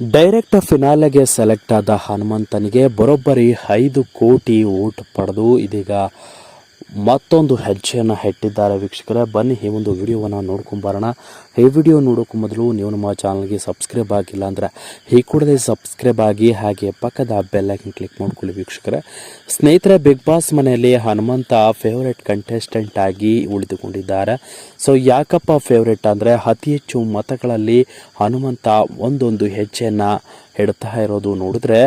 Direct ಫಿನಾಲೆಗೆ select ಆದ ಹನುಮಂತನಿಗೆ ಬರೋಬ್ಬರಿ ಐದು ಕೋಟಿ ಓಟ್ ಪಡೆದು ಇದೀಗ ಮತ್ತೊಂದು ಹೆಜ್ಜೆಯನ್ನು ಹೆಟ್ಟಿದ್ದಾರೆ ವೀಕ್ಷಕರೇ. ಬನ್ನಿ, ಈ ಒಂದು ವಿಡಿಯೋವನ್ನು ನೋಡ್ಕೊಂಬರೋಣ ಈ ವಿಡಿಯೋ ನೋಡೋಕ್ಕೂ ಮೊದಲು ನೀವು ನಮ್ಮ ಚಾನಲ್ಗೆ ಸಬ್ಸ್ಕ್ರೈಬ್ ಆಗಿಲ್ಲ ಅಂದರೆ ಈ ಕೂಡಲೇ ಸಬ್ಸ್ಕ್ರೈಬ್ ಆಗಿ ಹಾಗೆ ಪಕ್ಕದ ಬೆಲ್ಲೈಕನ್ ಕ್ಲಿಕ್ ಮಾಡ್ಕೊಳ್ಳಿ ವೀಕ್ಷಕರೇ. ಸ್ನೇಹಿತರೆ ಬಿಗ್ ಬಾಸ್ ಮನೆಯಲ್ಲಿ ಹನುಮಂತ ಫೇವರೆಟ್ ಕಂಟೆಸ್ಟೆಂಟ್ ಆಗಿ ಉಳಿದುಕೊಂಡಿದ್ದಾರೆ. ಸೊ ಯಾಕಪ್ಪ ಫೇವರೆಟ್ ಅಂದರೆ ಅತಿ ಹೆಚ್ಚು ಮತಗಳಲ್ಲಿ ಹನುಮಂತ ಒಂದೊಂದು ಹೆಜ್ಜೆಯನ್ನು ಇಡ್ತಾ ಇರೋದು ನೋಡಿದ್ರೆ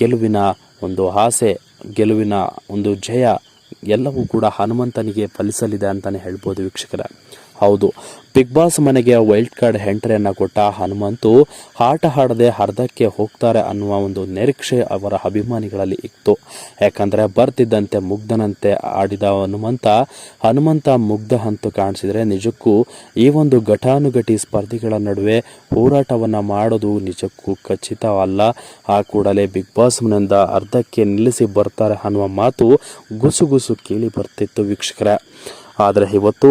ಗೆಲುವಿನ ಒಂದು ಆಸೆ, ಗೆಲುವಿನ ಒಂದು ಜಯ ಎಲ್ಲವೂ ಕೂಡ ಹನುಮಂತನಿಗೆ ಫಲಿಸಲಿದೆ ಅಂತಲೇ ಹೇಳ್ಬೋದು ವೀಕ್ಷಕರ. ಹೌದು. ಬಿಗ್ ಬಾಸ್ ಮನೆಗೆ ವೈಲ್ಡ್ ಕಾರ್ಡ್ ಎಂಟ್ರಿಯನ್ನು ಕೊಟ್ಟ ಹನುಮಂತು ಆಟ ಆಡದೆ ಅರ್ಧಕ್ಕೆ ಹೋಗ್ತಾರೆ ಅನ್ನುವ ಒಂದು ನಿರೀಕ್ಷೆ ಅವರ ಅಭಿಮಾನಿಗಳಲ್ಲಿ ಇತ್ತು. ಯಾಕಂದರೆ ಬರ್ತಿದ್ದಂತೆ ಮುಗ್ಧನಂತೆ ಆಡಿದ ಹನುಮಂತ ಹನುಮಂತ ಮುಗ್ಧ ಅಂತೂ ಕಾಣಿಸಿದರೆ ನಿಜಕ್ಕೂ ಈ ಒಂದು ಘಟಾನುಘಟಿ ಸ್ಪರ್ಧಿಗಳ ನಡುವೆ ಹೋರಾಟವನ್ನು ಮಾಡೋದು ನಿಜಕ್ಕೂ ಖಚಿತವಲ್ಲ. ಆ ಕೂಡಲೇ ಬಿಗ್ ಬಾಸ್ ಮನೆಯಿಂದ ಅರ್ಧಕ್ಕೆ ನಿಲ್ಲಿಸಿ ಬರ್ತಾರೆ ಅನ್ನುವ ಮಾತು ಗುಸುಗುಸು ಕೇಳಿ ಬರ್ತಿತ್ತು ವೀಕ್ಷಕರ. ಆದರೆ ಇವತ್ತು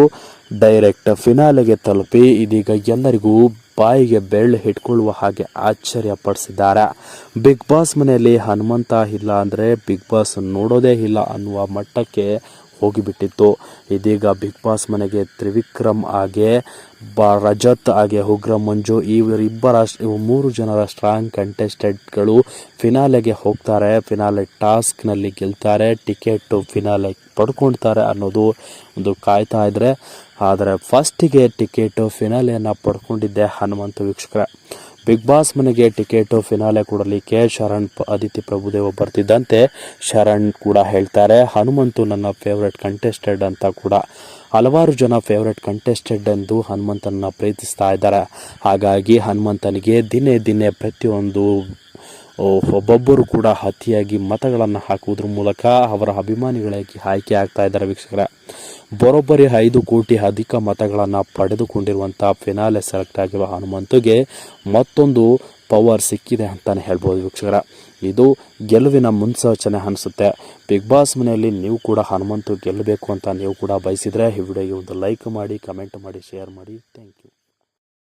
ಡೈರೆಕ್ಟ್ ಫಿನಾಲೆಗೆ ತಲುಪಿ ಇದೀಗ ಎಲ್ಲರಿಗೂ ಬಾಯಿಗೆ ಬೆಳ್ಳು ಹಿಡ್ಕೊಳ್ಳುವ ಹಾಗೆ ಆಶ್ಚರ್ಯ ಪಡಿಸಿದ್ದಾರೆ. ಬಿಗ್ ಬಾಸ್ ಮನೆಯಲ್ಲಿ ಹನುಮಂತ ಇಲ್ಲ ಅಂದರೆ ಬಿಗ್ ಬಾಸ್ ನೋಡೋದೇ ಇಲ್ಲ ಅನ್ನುವ ಮಟ್ಟಕ್ಕೆ ಹೋಗಿಬಿಟ್ಟಿತ್ತು. ಇದೀಗ ಬಿಗ್ ಬಾಸ್ ಮನೆಗೆ ತ್ರಿವಿಕ್ರಮ್ ಹಾಗೆ ಬ, ರಜತ್ ಹಾಗೆ ಉಗ್ರ ಮಂಜು ಇವರಿಬ್ಬರ ಇವು ಮೂರು ಜನರ ಸ್ಟ್ರಾಂಗ್ ಕಂಟೆಸ್ಟೆಂಟ್ಗಳು ಫಿನಾಲೆಗೆ ಹೋಗ್ತಾರೆ. ಫಿನಾಲೆ ಟಾಸ್ಕ್ನಲ್ಲಿ ಗೆಲ್ತಾರೆ. ಟಿಕೆಟ್ ಫಿನಾಲೆ ಪಡ್ಕೊಳ್ತಾರೆ ಅನ್ನೋದು ಒಂದು ಕಾಯ್ತಾ ಇದ್ರೆ. ಆದರೆ ಫಸ್ಟಿಗೆ ಟಿಕೆಟು ಫಿನಾಲೆಯನ್ನು ಪಡ್ಕೊಂಡಿದ್ದೆ ಹನುಮಂತ ವೀಕ್ಷಕರ. ಬಿಗ್ ಬಾಸ್ ಮನೆಗೆ ಟಿಕೆಟು ಫಿನಾಲೆ ಕೊಡಲಿಕ್ಕೆ ಶರಣ್ ಆದಿತ್ಯ ಪ್ರಭುದೇವ ಬರ್ತಿದ್ದಂತೆ ಶರಣ್ ಕೂಡ ಹೇಳ್ತಾರೆ. ಹನುಮಂತು ನನ್ನ ಫೇವ್ರೆಟ್ ಕಂಟೆಸ್ಟೆಡ್ ಅಂತ ಕೂಡ. ಹಲವಾರು ಜನ ಫೇವ್ರೆಟ್ ಕಂಟೆಸ್ಟೆಡ್ ಎಂದು ಹನುಮಂತನನ್ನು ಪ್ರೀತಿಸ್ತಾ ಇದ್ದಾರೆ. ಹಾಗಾಗಿ ಹನುಮಂತನಿಗೆ ದಿನೇ ದಿನೇ ಪ್ರತಿಯೊಂದು ಒಬ್ಬೊಬ್ಬರು ಕೂಡ ಅತಿಯಾಗಿ ಮತಗಳನ್ನು ಹಾಕುವುದ್ರ ಮೂಲಕ ಅವರ ಅಭಿಮಾನಿಗಳಾಗಿ ಆಯ್ಕೆ ಆಗ್ತಾ ಇದ್ದಾರೆ ವೀಕ್ಷಕರೇ. ಬರೋಬ್ಬರಿ ಐದು ಕೋಟಿ ಅಧಿಕ ಮತಗಳನ್ನು ಪಡೆದುಕೊಂಡಿರುವಂಥ ಫಿನಾಲೆ ಸೆಲೆಕ್ಟ್ ಆಗಿರುವ ಹನುಮಂತಗೆ ಮತ್ತೊಂದು ಪವರ್ ಸಿಕ್ಕಿದೆ ಅಂತಲೇ ಹೇಳ್ಬೋದು ವೀಕ್ಷಕರ. ಇದು ಗೆಲುವಿನ ಮುನ್ಸೂಚನೆ ಅನಿಸುತ್ತೆ. ಬಿಗ್ ಬಾಸ್ ಮನೆಯಲ್ಲಿ ನೀವು ಕೂಡ ಹನುಮಂತು ಗೆಲ್ಲಬೇಕು ಅಂತ ನೀವು ಕೂಡ ಬಯಸಿದರೆ ಈ ವಿಡಿಯೋಗೆ ಒಂದು ಲೈಕ್ ಮಾಡಿ ಕಮೆಂಟ್ ಮಾಡಿ ಶೇರ್ ಮಾಡಿ. Thank you